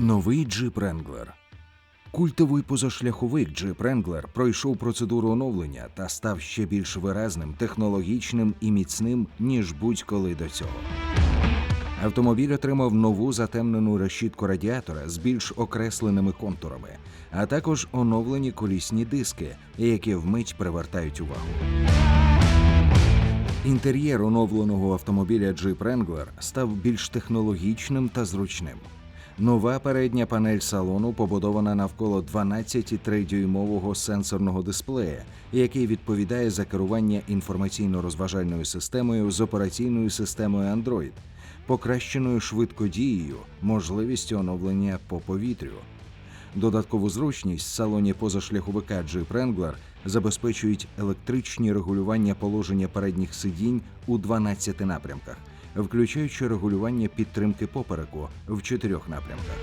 Новий Jeep Wrangler. Культовий позашляховик Jeep Wrangler пройшов процедуру оновлення та став ще більш виразним, технологічним і міцним, ніж будь-коли до цього. Автомобіль отримав нову затемнену решітку радіатора з більш окресленими контурами, а також оновлені колісні диски, які вмить привертають увагу. Інтер'єр оновленого автомобіля Jeep Wrangler став більш технологічним та зручним. Нова передня панель салону побудована навколо 12,3-дюймового сенсорного дисплея, який відповідає за керування інформаційно-розважальною системою з операційною системою Android, покращеною швидкодією, можливістю оновлення по повітрю. Додаткову зручність в салоні позашляховика Jeep Wrangler забезпечують електричні регулювання положення передніх сидінь у 12 напрямках, включаючи регулювання підтримки попереку в чотирьох напрямках.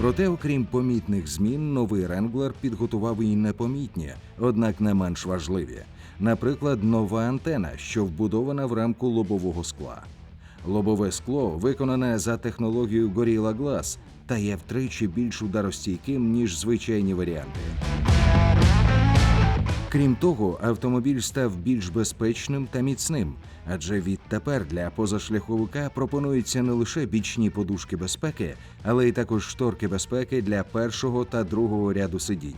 Проте, окрім помітних змін, новий Wrangler підготував і непомітні, однак не менш важливі. Наприклад, нова антена, що вбудована в рамку лобового скла. Лобове скло виконане за технологією Gorilla Glass та є втричі більш ударостійким, ніж звичайні варіанти. Крім того, автомобіль став більш безпечним та міцним, адже відтепер для позашляховика пропонуються не лише бічні подушки безпеки, але й також шторки безпеки для першого та другого ряду сидінь.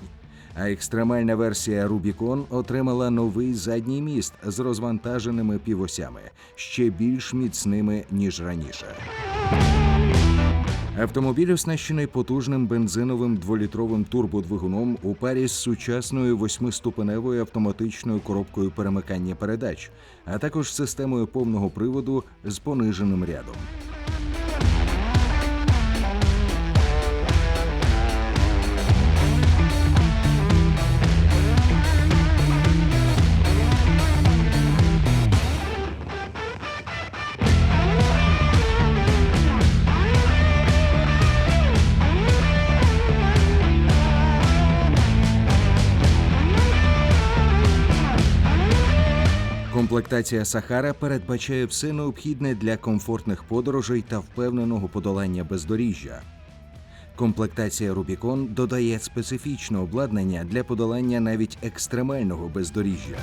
А екстремальна версія Rubicon отримала новий задній міст з розвантаженими півосями, ще більш міцними ніж раніше. Автомобіль оснащений потужним бензиновим дволітровим турбодвигуном у парі з сучасною восьмиступеневою автоматичною коробкою перемикання передач, а також системою повного приводу з пониженим рядом. Комплектація Сахара передбачає все необхідне для комфортних подорожей та впевненого подолання бездоріжжя. Комплектація Рубікон додає специфічне обладнання для подолання навіть екстремального бездоріжжя.